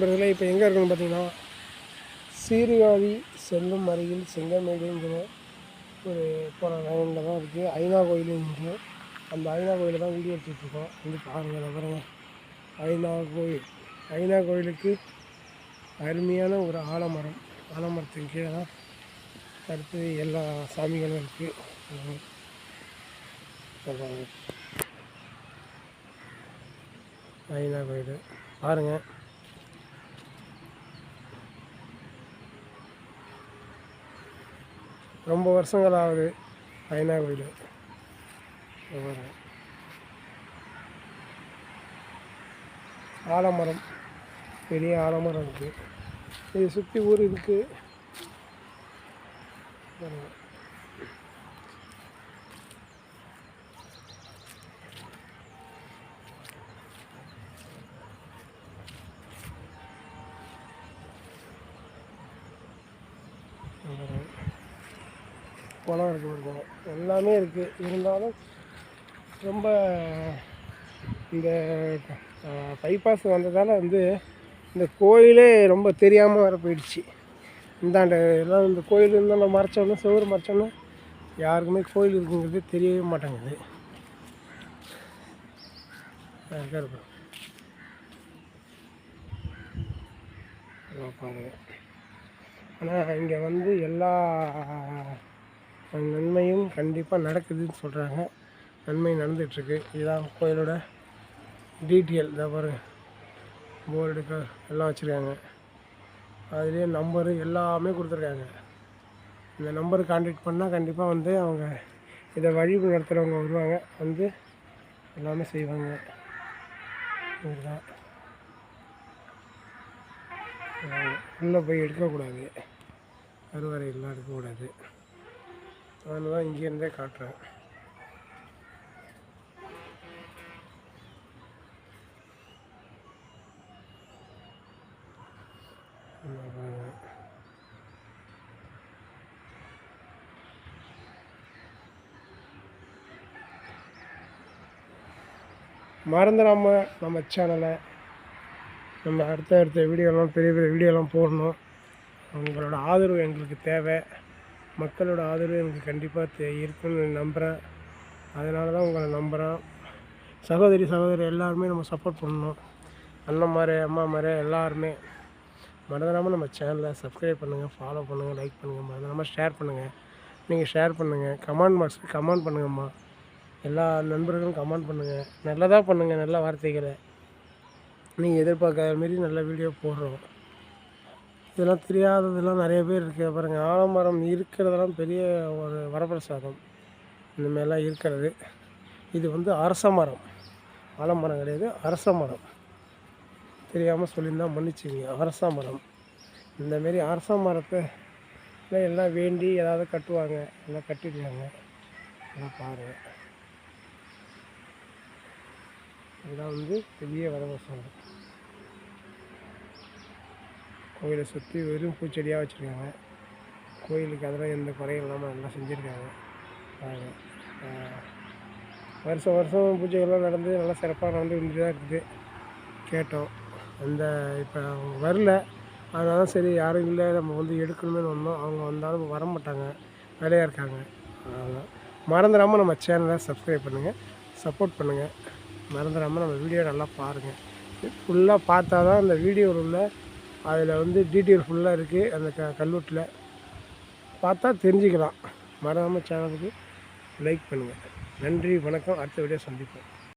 நண்பர்களே இப்போ எங்கே இருக்குன்னு பார்த்தீங்கன்னா சீர்காழி செல்லும் அருகில் செங்கமேடுங்கிற ஒரு போகிற லைனில் தான் இருக்குது ஐநா கோயிலும் அந்த ஐநா கோயிலில் தான் வீடியோ எடுத்துகிட்ருக்கோம் வந்து பாருங்கள் இதை ஐநா கோயில். ஐநா கோயிலுக்கு அருமையான ஒரு ஆலமரம். ஆலமரத்துக்கு கீழே தான் தடுத்து எல்லா சாமிகளும் இருக்குது சொல்கிறாங்க ஐநா கோயில். பாருங்கள் ரொம்ப வருஷங்கள் ஆகுது. ஐநா கோயில் ஆலமரம். பெரிய ஆலமரம் இருக்குது இது சுற்றி ஊர் இருக்குது பாருங்க. இங்க பணம் இருக்குது ஒரு குளம் எல்லாமே இருக்குது இருந்தாலும் ரொம்ப இந்த பைபாஸ் வந்ததால் வந்து இந்த கோயிலே ரொம்ப தெரியாமல் வர போயிடுச்சு. இந்தாண்ட எல்லாம் இந்த கோயில் இருந்தால் மறைச்சோன்னா சுவர் மறைச்சோன்னா யாருக்குமே கோயில் இருக்குங்கிறது தெரியவே மாட்டேங்குது. இருக்கும் ஆனால் இங்கே வந்து எல்லா நன்மையும் கண்டிப்பாக நடக்குதுன்னு சொல்கிறாங்க நன்மை நடந்துகிட்ருக்கு. இதுதான் கோயிலோட டீட்டெயில் இதை பாருங்க. போர்டு எல்லாம் வச்சுருக்காங்க. அதுலேயே நம்பரு எல்லாமே கொடுத்துருக்காங்க. இந்த நம்பருக்கு கான்டாக்ட் பண்ணால் கண்டிப்பாக வந்து அவங்க இதை வழி நடத்துகிறவங்க வருவாங்க. வந்து எல்லாமே செய்வாங்க. இதுதான் உள்ளே போய் எடுக்கக்கூடாது. கருவறையெல்லாம் எடுக்கக்கூடாது. அதனால தான் இங்கேருந்தே காட்டுறேன். மறந்துடாம நம்ம சேனலை நம்ம அடுத்த அடுத்த வீடியோலாம் பெரிய பெரிய வீடியோலாம் போடணும். உங்களோட ஆதரவு எங்களுக்கு தேவை. மக்களோட ஆதரவு எனக்கு கண்டிப்பாக தே இருக்குன்னு நம்புகிறேன் அதனால தான் உங்களை நம்புகிறேன் சகோதரி சகோதரி எல்லாருமே நம்ம சப்போர்ட் பண்ணணும். அண்ணன் மாதிரி அம்மா மாதிரி எல்லாருமே. மறந்துடாமல் நம்ம சேனலை சப்ஸ்கிரைப் பண்ணுங்கள் ஃபாலோ பண்ணுங்கள் லைக் பண்ணுங்கள் மறந்துடாமல் ஷேர் பண்ணுங்கள் நீங்கள் ஷேர் பண்ணுங்கள் கமெண்ட் பாக்ஸில் கமெண்ட் பண்ணுங்கம்மா. எல்லா நண்பர்களும் கமெண்ட் பண்ணுங்கள் நல்லதாக பண்ணுங்கள் நல்ல வார்த்தைகளை. நீங்கள் எதிர்பார்க்காத மாரி நல்ல வீடியோ போடுறோம். இதெல்லாம் தெரியாததெல்லாம் நிறைய பேர் இருக்குது பாருங்கள் ஆலமரம் இருக்கிறதெல்லாம் பெரிய ஒரு வரப்பிரசாதம். இந்தமாரிலாம் இருக்கிறது. இது வந்து அரச மரம். ஆலமரம் கிடையாது அரச மரம். தெரியாமல் சொல்லியிருந்தால் மன்னிச்சுங்க அரச மரம். இந்தமாரி அரச மரத்தை எல்லாம் எல்லாம் வேண்டி ஏதாவது கட்டுவாங்க. எல்லாம் கட்டிடுவாங்க எல்லாம் பாருங்கள் இதெல்லாம் வந்து பெரிய வரப்பிரசாதம். கோயிலை சுற்றி வெறும் பூச்செடியாக வச்சுருக்காங்க. கோயிலுக்கு அதெல்லாம் எந்த குறையும் இல்லாமல் நல்லா செஞ்சுருக்காங்க. பாருங்க. வருஷம் வருஷம் பூஜைகள்லாம் நடந்து நல்லா சிறப்பாக நடந்து வந்துட்டு தான் இருக்குது. கேட்டோம். அந்த இப்போ அவங்க வரல. அதனால சரி யாரும் இல்லை. நம்ம வந்து எடுக்கணுமேனு வந்தோம். அவங்க வந்தாலும் வர மாட்டாங்க வேலையாக இருக்காங்க. அதனால் மறந்துடாமல் நம்ம சேனலை சப்ஸ்கிரைப் பண்ணுங்கள் சப்போர்ட் பண்ணுங்கள் மறந்துடாமல் நம்ம வீடியோ நல்லா பாருங்கள் ஃபுல்லாக பார்த்தா தான் அந்த வீடியோவில் உள்ள அதில் வந்து டீட்டெயில் ஃபுல்லாக இருக்குது அந்த க கல்வெட்டில் பார்த்தா தெரிஞ்சுக்கலாம். மறக்காமல் சேனலுக்கு லைக் பண்ணுங்கள் நன்றி வணக்கம். அடுத்த வீடியோ சந்திப்போம்.